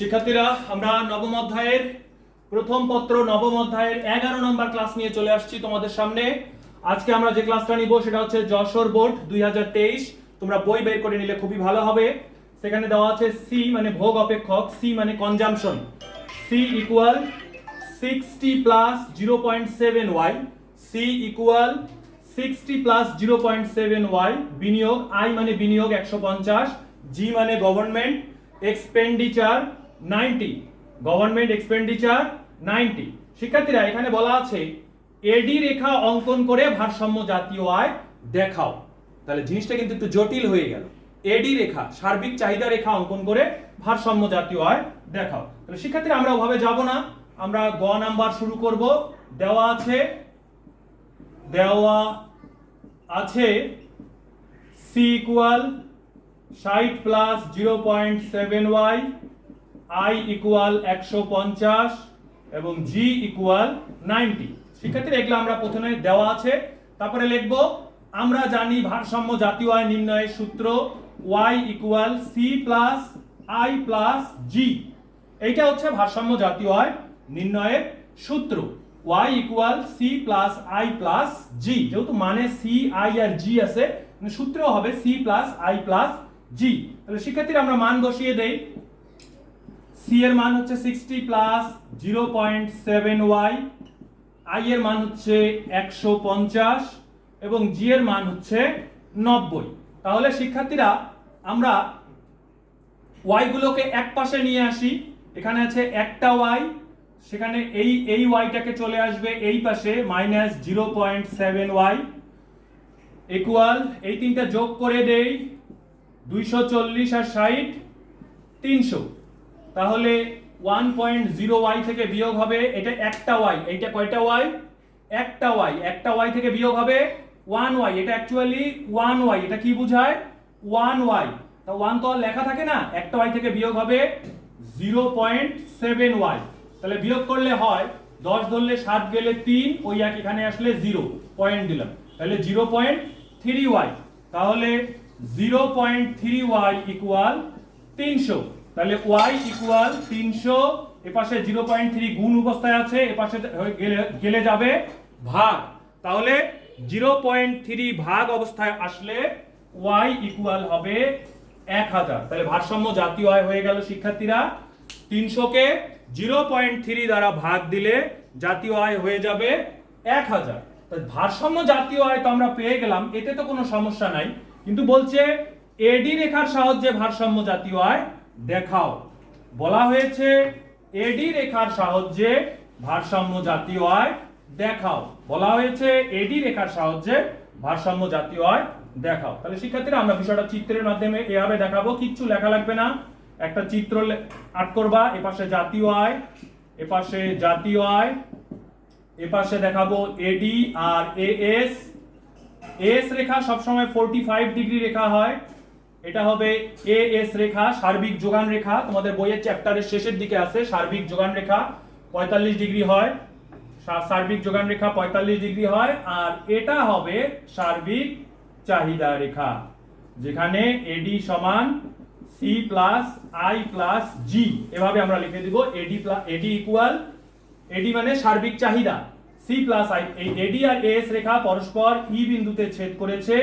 শিক্ষার্থীরা, আমরা নবম অধ্যায়ের প্রথম পত্র, নবম অধ্যায়ের এগারো নম্বর ক্লাস নিয়ে চলে আসছি তোমাদের সামনে। আজকে আমরা যে ক্লাসটা নিব, সেটা হচ্ছে যশোর বোর্ড দুই হাজার তেইশ। তোমরা বই বের করে নিলে খুবই ভালো হবে। সেখানে দেওয়া আছে সি মানে ভোগ অপেক্ষক সি মানে consumption C equal sixty plus zero point seven Y C equal sixty plus zero point seven Y বিনিয়োগ আই মানে বিনিয়োগ একশো পঞ্চাশ জি মানে government expenditure ninety government expenditure ninety. শিক্ষার্থীরা, এখানে বলা আছে এডি রেখা অঙ্কন করে ভারসাম্য জাতীয় আয় দেখাও। তাহলে জিনিসটা কিন্তু একটু জটিল হয়ে গেল। এডি রেখা, সার্বিক চাহিদা রেখা অঙ্কন করে ভারসাম্য জাতীয় আয় দেখাও। তাহলে শিক্ষার্থীরা, আমরা ওভাবে যাব না। আমরা গ নাম্বার শুরু করব। দেওয়া আছে দেওয়া আছে সি ইকুয়াল ষাট plus zero point seven Y I equal একশো পঞ্চাশ এবং জি ইকুয়াল নাইনটি। শিক্ষার্থীরা এগুলো আমরা প্রথমে দেওয়া আছে। তারপরে লিখব, আমরা জানি ভারসাম্য জাতীয় আয় নির্ণয়ের সূত্র Y equal C plus I plus G এইটা হচ্ছে ভারসাম্য জাতীয় আয় নির্ণয়ের সূত্র। Y equal C plus I plus G যেহেতু মানে সি আই আর জি আছে সূত্র হবে C plus I plus G তাহলে শিক্ষার্থীরা আমরা মান বসিয়ে দেই। সি এর মান হচ্ছে sixty plus zero point seven Y I এর মান হচ্ছে একশো পঞ্চাশ এবং জি এর মান হচ্ছে নব্বই। তাহলে শিক্ষার্থীরা, আমরা ওয়াই গুলোকে এক পাশে নিয়ে আসি। এখানে আছে একটা ওয়াই সেখানে এই এই ওয়াইটাকে চলে আসবে এই পাশে minus zero point seven Y equal এই তিনটা যোগ করে দেই দুইশো চল্লিশ আর ষাট, তিনশো। তাহলে ওয়ান পয়েন্ট জিরো ওয়াই থেকে বিয়োগ হবে, এটা একটা ওয়াই এইটা কয়টা ওয়াই একটা ওয়াই একটা ওয়াই থেকে বিয়োগ হবে ওয়ান ওয়াই এটা অ্যাকচুয়ালি ওয়ান ওয়াই এটা কি বোঝায়? ওয়ান ওয়াই তা ওয়ান তো লেখা থাকে না, একটা ওয়াই থেকে বিয়োগ হবে জিরো পয়েন্ট সেভেন ওয়াই তাহলে বিয়োগ করলে হয় দশ ধরলে সাত গেলে তিন, ওই এক এখানে আসলে জিরো পয়েন্ট দিলাম, তাহলে জিরো পয়েন্ট থ্রি ওয়াই তাহলে zero point three Y equal তিনশো। তাহলে ওয়াই ইকুয়াল তিনশো, এপাশে জিরো পয়েন্ট থ্রি গুণ অবস্থায় আছে, এপাশে গেলে গেলে যাবে ভাগ। তাহলে জিরো পয়েন্ট থ্রি ভাগ অবস্থায় আসলে ওয়াই ইকুয়াল হবে এক হাজার। তাহলে ভারসাম্য জাতীয় আয় হয়ে গেল শিক্ষার্থীরা। তিনশোকে জিরো পয়েন্ট থ্রি দ্বারা ভাগ দিলে জাতীয় আয় হয়ে যাবে এক হাজার। ভারসাম্য জাতীয় আয় তো আমরা পেয়ে গেলাম, এতে তো কোনো সমস্যা নাই। কিন্তু বলছে এডি রেখার সাহায্যে ভারসাম্য জাতীয় আয় দেখাও। বলা হয়েছে এডি রেখার সাহায্যে ভারসাম্য জাতীয় আয় দেখাও। বলা হয়েছে এডি রেখার সাহায্যে ভারসাম্য জাতীয় আয় দেখাও। তাহলে শিক্ষার্থীরা, আমরা বিষয়টা চিত্রের মাধ্যমে এভাবে দেখাবো, কিচ্ছু লেখা লাগবে না। একটা চিত্র আট করবা, এপাশে জাতীয় আয়, এপাশে জাতীয় আয়, এপাশে দেখাবো এডি আর এএস এস রেখা সবসময় ফোরটি ফাইভ ডিগ্রি রেখা হয়। এটা হবে এ এস রেখা, সার্বিক যোগান রেখা। তোমাদের বইয়ের চ্যাপ্টারের শেষের দিকে আছে, সার্বিক যোগান রেখা, পঁয়তাল্লিশ ডিগ্রি হয়। সার্বিক যোগান রেখা, পঁয়তাল্লিশ ডিগ্রি হয়। আর এটা হবে সার্বিক চাহিদা রেখা, যেখানে এডি সমান C plus I plus G এভাবে আমরা লিখে দিব এডি প্লাস এডি ইকুয়াল এডি মানে সার্বিক চাহিদা। সি প্লাস আই এই এডি আর এস রেখা পরস্পর ই বিন্দুতে ছেদ করেছে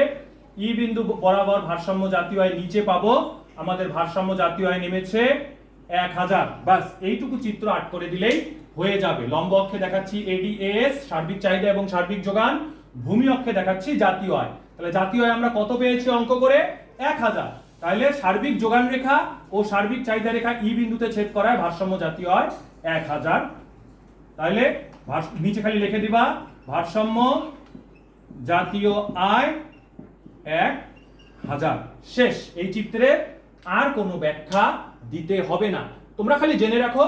ই বিন্দু বরাবর ভারসাম্য জাতীয় আয় নিচে পাবো। আমাদের ভারসাম্য জাতীয় আয় নেমেছে এক হাজার। বাস এইটুকু চিত্র আট করে দিলেই হয়ে যাবে। লম্ব অক্ষে দেখাচ্ছি এডি এস সার্বিক চাহিদা এবং সার্বিক যোগান। ভূমি অক্ষে দেখাচ্ছি জাতীয় আয়। তাহলে জাতীয় আয় আমরা কত পেয়েছি অঙ্ক করে? এক হাজার। তাহলে সার্বিক যোগান রেখা ও সার্বিক চাহিদা রেখা ই বিন্দুতে ছেদ করায় ভারসাম্য জাতীয় আয় এক হাজার। তাহলে নিচে খালি লিখে দিবা, ভারসাম্য জাতীয় আয় এক হাজার। শেষ। এই চিত্রে আর কোনো ব্যাখ্যা দিতে হবে না। তোমরা খালি জেনে রাখো,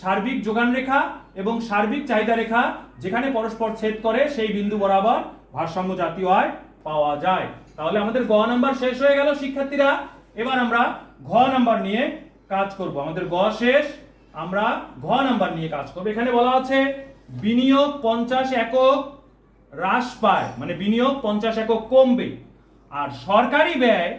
সার্বিক যোগান রেখা এবং সার্বিক চাহিদা রেখা যেখানে পরস্পর ছেদ করে সেই বিন্দু বরাবর ভারসাম্য জাতীয় আয় পাওয়া যায়। তাহলে আমাদের গ নাম্বার শেষ হয়ে গেল, শিক্ষার্থীরা। এবার আমরা ঘ নাম্বার নিয়ে কাজ করব। আমাদের গ শেষ। আমরা ঘ নাম্বার নিয়ে কাজ করব। এখানে বলা আছে, বিনিয়োগ পঞ্চাশ একক হ্রাস পায়। মানে বিনিয়োগ পঞ্চাশ একক কমবে। আর সরকারি ব্যয়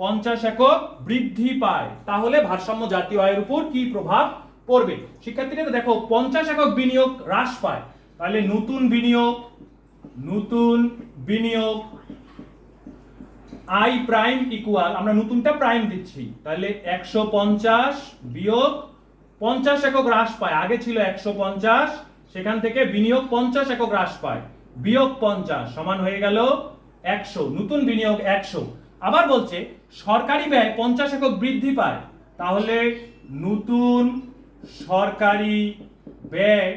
পঞ্চাশ একক বৃদ্ধি পায়, তাহলে ভারসাম্য জাতীয় আয়ের উপর কি প্রভাব পড়বে? শিক্ষার্থীরা দেখো, পঞ্চাশ একক বিনিয়োগ হ্রাস পায়। তাহলে নতুন বিনিয়োগ নতুন বিনিয়োগ, আই প্রাইম ইকুয়াল আমরা নতুনটা প্রাইম দিচ্ছি। তাহলে একশো পঞ্চাশ বিয়োগ পঞ্চাশ একক হ্রাস পায়। আগে ছিল একশো পঞ্চাশ, সেখান থেকে বিনিয়োগ পঞ্চাশ একক হ্রাস পায়। বিয়োগ পঞ্চাশ সমান হয়ে গেল একশো, নতুন বিনিয়োগ একশো। আবার বলছে, সরকারি ব্যয় পঞ্চাশ একক বৃদ্ধি পায়। তাহলে নতুন সরকারি ব্যয়,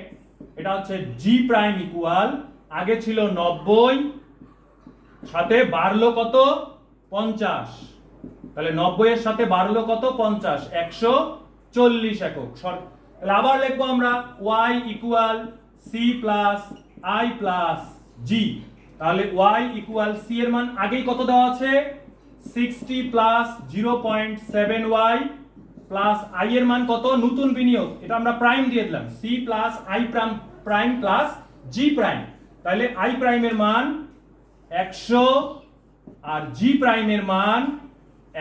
এটা হচ্ছে জি প্রাইম ইকুয়াল আগে ছিল নব্বই, সাথে বাড়লো কত? পঞ্চাশ। তাহলে নব্বই এর সাথে বাড়লো কত? পঞ্চাশ, একশো চল্লিশ একক। তাহলে আবার লিখব আমরা Y equal C plus I plus G তাহলে ওয়াই ইকুয়াল সি এর মান আগেই কত দেওয়া আছে? Sixty plus zero point seven Y plus I এর মান কত? নতুন বিনিয়োগ। এটা আমরা প্রাইম দিয়ে দিলাম। C plus I prime prime plus G prime তাহলে আই প্রাইমের মান একশো আর জি প্রাইমের মান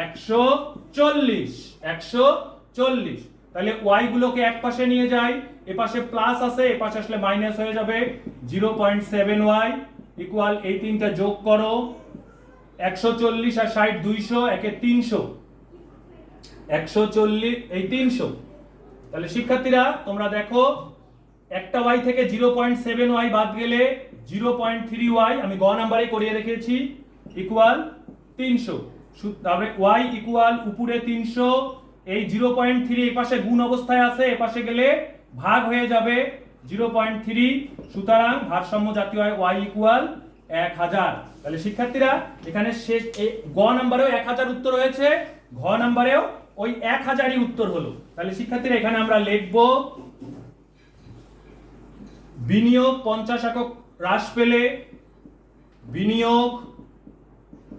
একশো চল্লিশ। একশো চল্লিশ। তাহলে ওয়াই গুলোকে এক পাশে নিয়ে যাই। এ পাশে প্লাস আছে এ পাশে আসলে মাইনাস হয়ে যাবে। Zero point seven Y equal এই তিনটা যোগ করো, একশো চল্লিশ আর ষাট দুইশো, একে তিনশো। একশো চল্লিশ, এই তিনশো। তাহলে শিক্ষার্থীরা, তোমরা দেখো, একটা ওয়াই থেকে জিরো পয়েন্ট সেভেন ওয়াই বাদ গেলে জিরো পয়েন্ট থ্রি ওয়াই আমি গ নাম্বারে করিয়ে রেখেছি ইকুয়াল তিনশো। তারপরে ওয়াই ইকুয়াল উপরে তিনশো, এই জিরো পয়েন্ট থ্রি এই পাশে গুণ অবস্থায় আছে এ পাশে গেলে ভাগ হয়ে যাবে জিরো পয়েন্ট থ্রি, সুতরাং ভারসাম্য জাতীয় হয় ওয়াই ইকুয়াল এক হাজার। তাহলে শিক্ষার্থীরা, এখানে শেষ গ নাম্বারেও এক হাজার উত্তর হয়েছে, ঘ নাম্বারেও ওই এক হাজারই উত্তর হলো। তাহলে শিক্ষার্থীরা, এখানে আমরা লিখব, বিনিয়োগ পঞ্চাশ একক হ্রাস পেলে বিনিয়োগ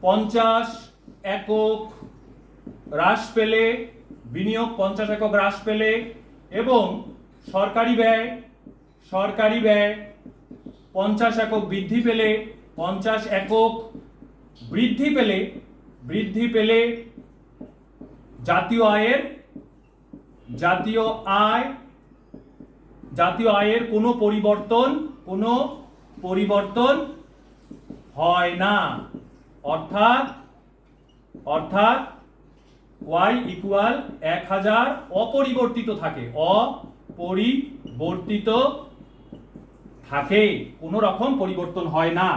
পঞ্চাশ একক হ্রাস পেলে বিনিয়োগ পঞ্চাশ একক হ্রাস পেলে এবং সরকারি ব্যয় সরকারি ব্যয় পঞ্চাশ একক বৃদ্ধি পেলে, পঞ্চাশ একক বৃদ্ধি পেলে বৃদ্ধি পেলে জাতীয় আয়ের, জাতীয় আয়, জাতীয় আয়ের কোনো পরিবর্তন কোনো পরিবর্তন হয় না। অর্থাৎ অর্থাৎ ওয়াই ইকুয়াল এক হাজার অপরিবর্তিত থাকে, অপরিবর্তিত থাকে, কোনো রকম পরিবর্তন হয় না।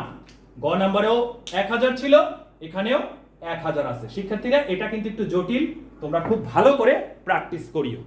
গ নাম্বারেও এক হাজার ছিল, এখানেও এক হাজার আছে। শিক্ষার্থীরা, এটা কিন্তু একটু জটিল। তোমরা খুব ভালো করে প্র্যাকটিস করিও।